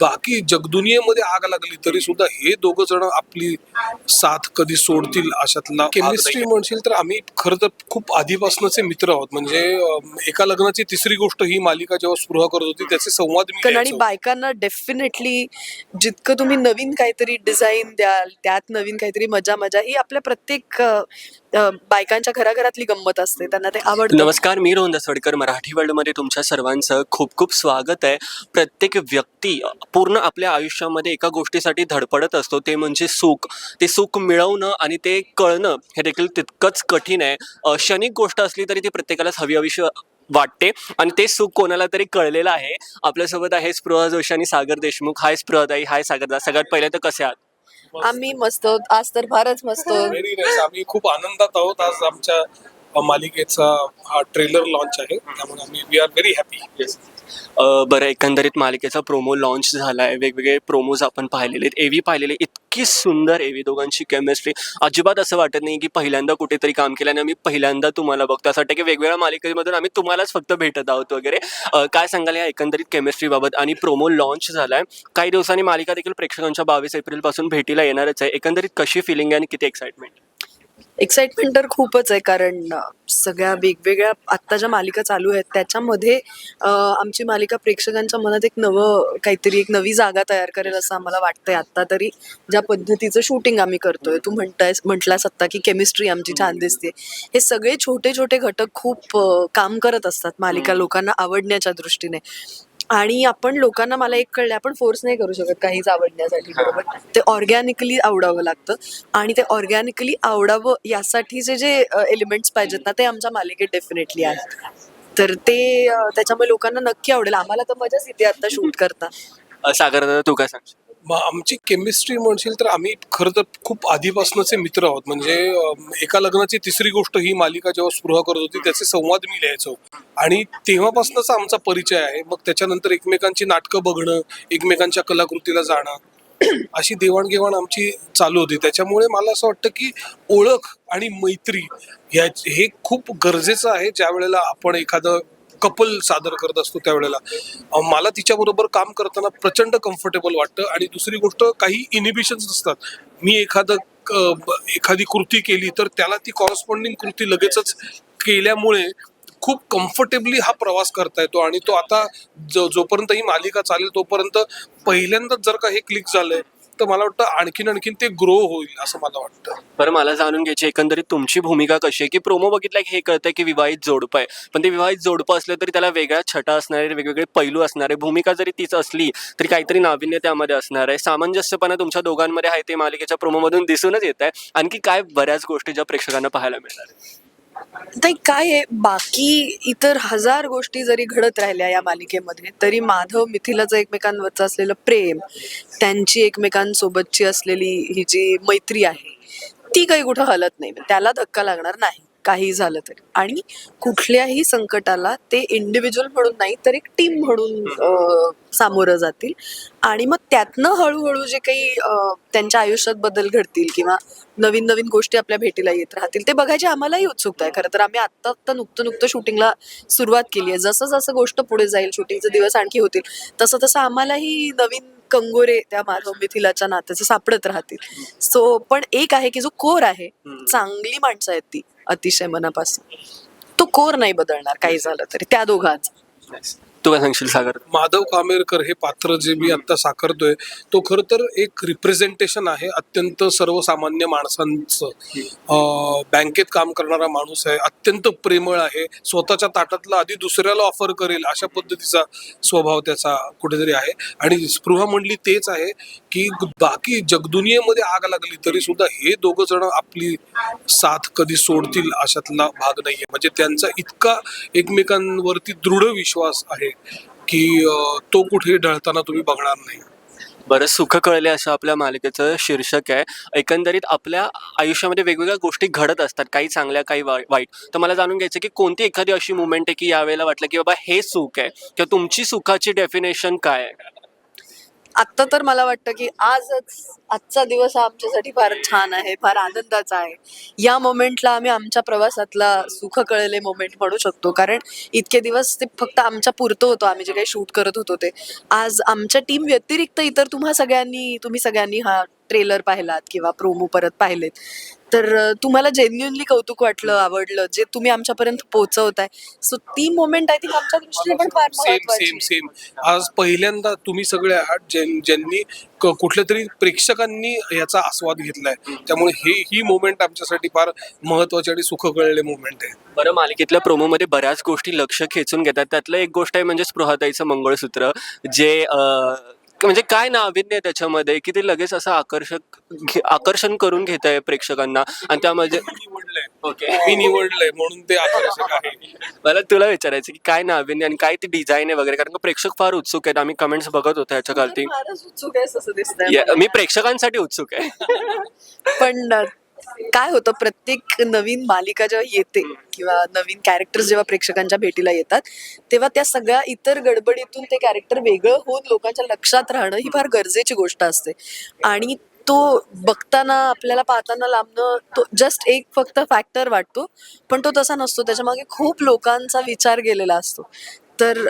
बाकी जगदुनियेमध्ये आग लागली तरी सुद्धा हे दोघं जण आपली साथ कधी सोडतील अशातला केमिस्ट्री म्हणशील तर आम्ही खरं तर खूप आधीपासूनचे मित्र आहोत म्हणजे एका लग्नाची तिसरी गोष्ट ही मालिका जेव्हा स्पृह करत होती त्याचे संवाद आणि. बायकांना डेफिनेटली जितकं तुम्ही नवीन काहीतरी डिझाईन द्याल त्यात नवीन काहीतरी मजा मजा ही आपल्या प्रत्येक अ, बायकांच्या घराघरातली गंमत असते त्यांना ते आवडतं. नमस्कार मी रोहन दसवडकर मराठी वर्ल्डमध्ये तुमच्या सर्वांचं खूप खूप स्वागत आहे. प्रत्येक व्यक्ती पूर्ण आपल्या आयुष्यामध्ये एका गोष्टीसाठी धडपडत असतो ते म्हणजे सुख. ते सुख मिळवणं आणि ते कळणं हे देखील तितकंच कठीण आहे. अ, क्षणिक गोष्ट असली तरी ती प्रत्येकालाच हवी हवीशी वाटते आणि ते सुख कोणाला तरी कळलेलं आहे. आपल्यासोबत आहे स्पृहा जोशी आणि सागर देशमुख. हाय स्पृहताई हाय सागरदा. सगळ्यात पहिले तर कसे आहात? आम्ही मस्त आहोत. आज तर फारच मस्त आहोत. Nice. आम्ही खूप आनंदात आहोत आज आमच्या मालिकेचा हा ट्रेलर लॉन्च आहे त्यामुळे आम्ही वी आर व्हेरी हॅपी बरं एकंदरीत मालिकेचा प्रोमो लॉन्च झाला आहे वेगवेगळे प्रोमोज आपण पाहिलेले आहेत. एव्ही पाहिलेले इतकी सुंदर एव्ही दोघांची केमिस्ट्री अजिबात असं वाटत नाही की पहिल्यांदा कुठेतरी काम केलं आणि आम्ही पहिल्यांदा तुम्हाला बघतो. असं वाटतं की वेगवेगळ्या मालिकेमधून आम्ही तुम्हालाच फक्त भेटत आहोत वगैरे. काय सांगाल या एकंदरीत केमिस्ट्रीबाबत आणि प्रोमो लॉन्च झाला आहे काही दिवसांनी मालिका देखील प्रेक्षकांच्या बावीस एप्रिलपासून भेटीला येणारच आहे. एकंदरीत कशी फिलिंग आहे आणि किती एक्साइटमेंट एक्साइटमेंट तर खूपच आहे कारण सगळ्या वेगवेगळ्या आत्ता ज्या मालिका चालू आहेत त्याच्यामध्ये आमची मालिका प्रेक्षकांच्या मनात एक नवं काहीतरी एक नवी जागा तयार करेल असं आम्हाला वाटतंय. आत्ता तरी ज्या पद्धतीचं शूटिंग आम्ही करतोय तू म्हणताय म्हटलास आत्ता की केमिस्ट्री आमची छान दिसते. हे सगळे छोटे छोटे घटक खूप काम करत असतात मालिका लोकांना आवडण्याच्या दृष्टीने. आणि आपण लोकांना मला एक कळलं आपण फोर्स नाही करू शकत काहीच आवडण्यासाठी बरोबर? ते ऑर्गॅनिकली आवडावं लागतं आणि ते ऑर्गॅनिकली आवडावं यासाठीचे जे एलिमेंट्स पाहिजेत ना ते आमच्या मालिकेत डेफिनेटली आहेत. तर ते त्याच्यामुळे लोकांना नक्की आवडेल. आम्हाला तर मजाच येते आता शूट करता. सागरदा तू काय सांगशील? मग आमची केमिस्ट्री म्हणशील तर आम्ही खरं तर खूप आधीपासूनचे मित्र आहोत. म्हणजे एका लग्नाची तिसरी गोष्ट ही मालिका जेव्हा स्पृह करत होती त्याचे संवाद मी लिहायचो. आणि तेव्हापासूनच आमचा परिचय आहे. मग त्याच्यानंतर एकमेकांची नाटकं बघणं एकमेकांच्या कलाकृतीला जाणं अशी देवाणघेवाण आमची चालू होती. त्याच्यामुळे मला असं वाटतं की ओळख आणि मैत्री ह्या हे खूप गरजेचं आहे. ज्या वेळेला आपण एखादं कपल सादर करत असतो त्यावेळेला. मला तिच्याबरोबर काम करताना प्रचंड कम्फर्टेबल वाटतं. आणि दुसरी गोष्ट काही इनिबिशन्स असतात. मी एखादं क- एखादी कृती केली तर त्याला ती कॉरस्पॉन्डिंग कृती लगेचच केल्यामुळे खूप कम्फर्टेबली हा प्रवास करता येतो. आणि तो आता जो जोपर्यंत ही मालिका चालेल तोपर्यंत पहिल्यांदाच जर का हे क्लिक झालंय तर मला वाटतं आणखीन आणखीन ते ग्रो होईल असं मला वाटतं. बरं मला जाणून घ्यायची एकंदरीत तुमची भूमिका कशी आहे? की प्रोमो बघितला की हे कळतं की विवाहित जोडपं आहे. पण ते विवाहित जोडपं असलं तरी त्याला वेगळ्या छटा असणारे वेगवेगळे पैलू असणारे भूमिका जरी तीच असली तरी काहीतरी नाविन्य त्यामध्ये असणार आहे. सामंजस्यपणा तुमच्या दोघांमध्ये आहे ते मालिकेच्या प्रोमोमधून दिसूनच येत आहे आणखी काय बऱ्याच गोष्टी ज्या प्रेक्षकांना पाहायला मिळणार ते काय आहे? बाकी इतर हजार गोष्टी जरी घडत राहिल्या या मालिकेमध्ये तरी माधव मिथिलाचं एकमेकांवरचं असलेलं प्रेम त्यांची एकमेकांसोबतची असलेली ही जी मैत्री आहे ती काही कुठं हलत नाही. त्याला धक्का लागणार नाही. काही झालं तरी. आणि कुठल्याही संकटाला ते इंडिव्हिज्युअल म्हणून नाही तर एक टीम म्हणून सामोरं जातील. आणि मग त्यातनं हळूहळू जे काही त्यांच्या आयुष्यात बदल घडतील किंवा नवीन नवीन गोष्टी आपल्या भेटीला येत राहतील ते बघायची आम्हालाही उत्सुकता आहे. खरं तर आम्ही आत्ता आत्ता नुकतं नुकतं शूटिंगला सुरुवात केली आहे. जसं जसं गोष्ट पुढे जाईल शूटिंगचे दिवस आणखी होतील तसं तसं आम्हालाही नवीन कंगोरे त्या माधव मिथिलाच्या नात्याचे सापडत राहतील. सो पण एक आहे की जो कोर आहे. चांगली माणसं आहेत ती. अतिशय मनापासून. तो कोर नाही बदलणार काही झालं तरी. त्या दोघांचा. तू काय सांगशील सागर? माधव कामेरकर हे पात्र जे मी आता साकारतोय तो खर तर एक रिप्रेझेंटेशन आहे अत्यंत सर्वसामान्य माणसांचं. बँकेत काम करणारा माणूस आहे अत्यंत प्रेमळ आहे स्वतःच्या ताटातला आधी दुसऱ्याला ऑफर करेल अशा पद्धतीचा स्वभाव त्याचा कुठेतरी आहे. आणि स्पृहा म्हणली तेच आहे की बाकी जगदुनियेमध्ये आग लागली तरी सुद्धा हे दोघं जण आपली साथ कधी सोडतील अशातला भाग नाहीये. म्हणजे त्यांचा इतका एकमेकांवरती दृढ विश्वास आहे. की तो कुठे ढळताना तुम्ही बघणार नाही. बरं सुख कळले असं आपल्या मालिकेचं शीर्षक आहे. एकंदरीत आपल्या आयुष्यामध्ये वेगवेगळ्या गोष्टी घडत असतात काही चांगल्या काही वाईट. तर मला जाणून घ्यायचं की कोणती एखादी अशी मुवमेंट आहे की यावेळेला वाटलं की बाबा हे सुख आहे? किंवा तुमची सुखाची डेफिनेशन काय आहे? आत्ता तर मला वाटतं की आजच आजचा दिवस हा आमच्यासाठी फार छान आहे फार आनंदाचा आहे. या मोमेंटला आम्ही आमच्या प्रवासातला सुख कळले मोमेंट म्हणू शकतो. कारण इतके दिवस ते फक्त आमच्या पुरतं होतं आम्ही जे काही शूट करत होतो ते. आज आमच्या टीम व्यतिरिक्त इतर तुम्हा सगळ्यांनी तुम्ही सगळ्यांनी हा ट्रेलर पाहिलात किंवा प्रोमो परत पाहिलेत. तर तुम्हाला जेन्युनली कौतुक वाटलं आवडलं जे तुम्ही आमच्यापर्यंत पोहोचवताय. सो ती मोमेंट आय थिंक आमच्या दृष्टीने पण फार सेम महत्वाची सेम सेम आज पहिल्यांदा तुम्ही सगळे आहात ज्यां- ज्यांनी क- कुठल्या तरी प्रेक्षकांनी याचा आस्वाद घेतलाय. त्यामुळे हे ही मोमेंट आमच्यासाठी फार महत्वाची आणि सुख कळले मोमेंट आहे. बरं मालिकेतल्या प्रोमोमध्ये बऱ्याच गोष्टी लक्ष खेचून घेतात. त्यातलं एक गोष्ट आहे म्हणजे स्पृहाताईचं मंगळसूत्र जे अं, म्हणजे काय नाविन्य आहे त्याच्यामध्ये? की ते लगेच असं आकर्षक आकर्षण करून घेत आहे प्रेक्षकांना. आणि त्यामध्ये मी निवडलंय. ओके. मी निवडलंय म्हणून ते आकर्षक आहे. मला तुला विचारायचं की काय नाविन्य आणि काय ती डिझाईन आहे वगैरे? कारण का प्रेक्षक फार उत्सुक आहेत. आम्ही कमेंट्स बघत होतो ह्याच्या खालती उत्सुक असं दिसतंय मला. मी प्रेक्षकांसाठी उत्सुक आहे. पण काय होतं प्रत्येक नवीन मालिका जेव्हा येते किंवा नवीन कॅरेक्टर्स जेव्हा प्रेक्षकांच्या भेटीला येतात तेव्हा त्या सगळ्या इतर गडबडीतून ते कॅरेक्टर वेगळं होऊन लोकांच्या लक्षात राहणं ही फार गरजेची गोष्ट असते. आणि तो बघताना आपल्याला पाहताना लांबणं तो जस्ट एक फक्त फॅक्टर वाटतो पण तो तसा नसतो. त्याच्यामागे खूप लोकांचा विचार गेलेला असतो. तर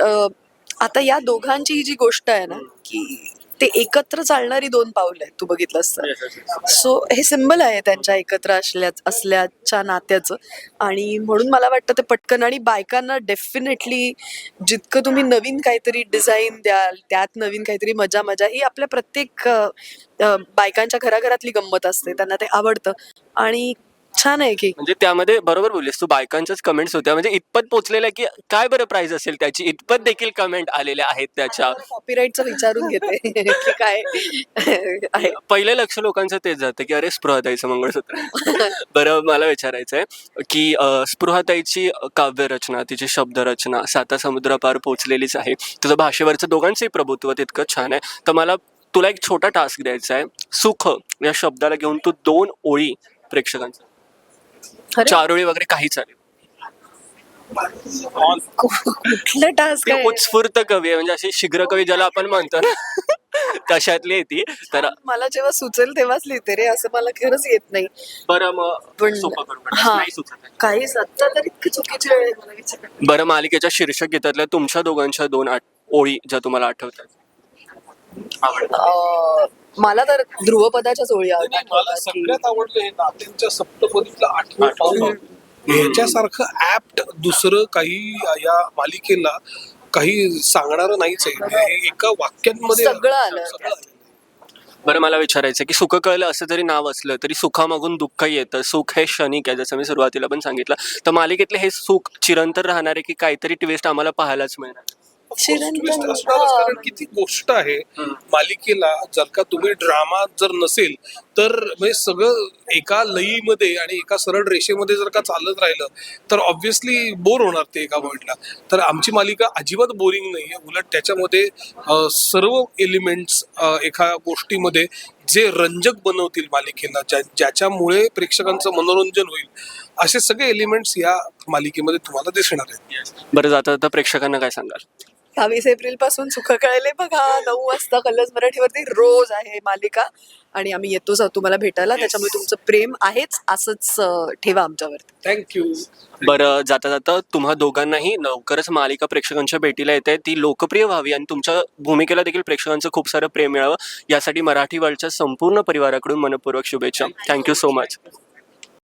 आता या दोघांची ही जी गोष्ट आहे ना की ते एकत्र चालणारी दोन पावलं आहेत तू बघितलंस तर. सो हे सिम्बल आहे त्यांच्या एकत्र असल्या असल्याच्या नात्याचं. आणि म्हणून मला वाटतं ते पटकन आणि बायकांना डेफिनेटली जितकं तुम्ही नवीन काहीतरी डिझाईन द्याल त्यात नवीन काहीतरी मजा मजा ही आपल्या प्रत्येक बायकांच्या घराघरातली गंमत असते. त्यांना ते आवडतं. आणि छान आहे की. म्हणजे त्यामध्ये बरोबर बोललीस तू बायकांच्याच कमेंट्स होत्या. म्हणजे इतपत पोचलेल्या की काय बरं प्राइस असेल त्याची? इतपत देखील कमेंट आलेल्या आहेत त्याच्या. कॉपीराईटचं विचारून घेते की काय आहे. पहिलं लक्ष लोकांचं तेच जातं की अरे स्पृहाताईचं मंगळसूत्र. बरं मला विचारायचं आहे की अं, स्पृहाताईची काव्यरचना तिची शब्दरचना साता समुद्रापार पोचलेलीच आहे. तुझं भाषेवरचं दोघांचंही प्रभुत्व तितकं छान आहे. तर मला तुला एक छोटा टास्क द्यायचा आहे सुख या शब्दाला घेऊन तू दोन ओळी प्रेक्षकांच्या अरे, चार ओळी वगैरे काही चालेल कुठलं टास्क ती उत्स्फूर्त कवी आहे म्हणजे अशी शीघ्र कवी ज्याला आपण म्हणतो ना तशातली आहे ती. तर मला जेव्हा सुचेल तेव्हाच लिहिते रे असं मला खरंच येत नाही. बरं मग पण सोपं करू पण. हा नाही सुचत आहे. काही सत्ता तर इतकी चुकीची वेळ आहे मला विचार. बरं मालिकेच्या शीर्षक गीतातल्या तुमच्या दोघांच्या दोन आठ ओळी ज्या तुम्हाला आठवतात. अं, मला तर आणि मला आवडतात. की सगळ्यात आवडलं हे नात्यांच्या सप्तपदीतलं ह्याच्यासारखं ऍप्ट दुसरं काही या मालिकेला काही सांगणारं नाहीच आहे. एका वाक्यांमध्ये सगळं आलं. सगळं आलं. बरं मला विचारायचं की सुख कळलं असं जरी नाव असलं तरी सुखामागून दुःख येतं. सुख हे क्षणिक आहे जसं मी सुरुवातीला पण सांगितलं. तर मालिकेतले हे सुख चिरंतर राहणार आहे की काहीतरी ट्विस्ट आम्हाला पाहायलाच मिळणार? चिरंतन. कारण गोष्ट आहे. मालिकेला जर का तुम्ही ड्रामा जर नसेल तर म्हणजे सगळं एका लईमध्ये आणि एका सरळ रेषेमध्ये जर का चालत राहिलं तर ऑब्व्हियसली बोर होणार ते एका पॉइंटला तर आमची मालिका अजिबात बोरिंग नाही आहे उलट त्याच्यामध्ये सर्व एलिमेंट्स एका गोष्टीमध्ये जे रंजक बनवतील मालिकेला ज्या ज्याच्यामुळे प्रेक्षकांचं मनोरंजन होईल असे सगळे एलिमेंट्स या मालिकेमध्ये तुम्हाला दिसणार आहेत. बरं जाता जाता प्रेक्षकांना काय सांगाल? बावीस एप्रिलपासून सुख कळले. बघा नऊ वाजता कलर्स मराठीवरती रोज आहे मालिका. आणि आम्ही येतोच आहोत तुम्हाला भेटायला. त्याच्यामुळे तुमचं प्रेम आहेच असंच अं, ठेवा आमच्यावरती. थँक्यू बरं जाता जाता तुम्हा दोघांनाही लवकरच मालिका प्रेक्षकांच्या भेटीला येते. ती लोकप्रिय व्हावी आणि तुमच्या भूमिकेला देखील प्रेक्षकांचं खूप सारं प्रेम मिळावं. यासाठी मराठी वर्ल्डच्या संपूर्ण परिवाराकडून मनपूर्वक शुभेच्छा. Thank you so much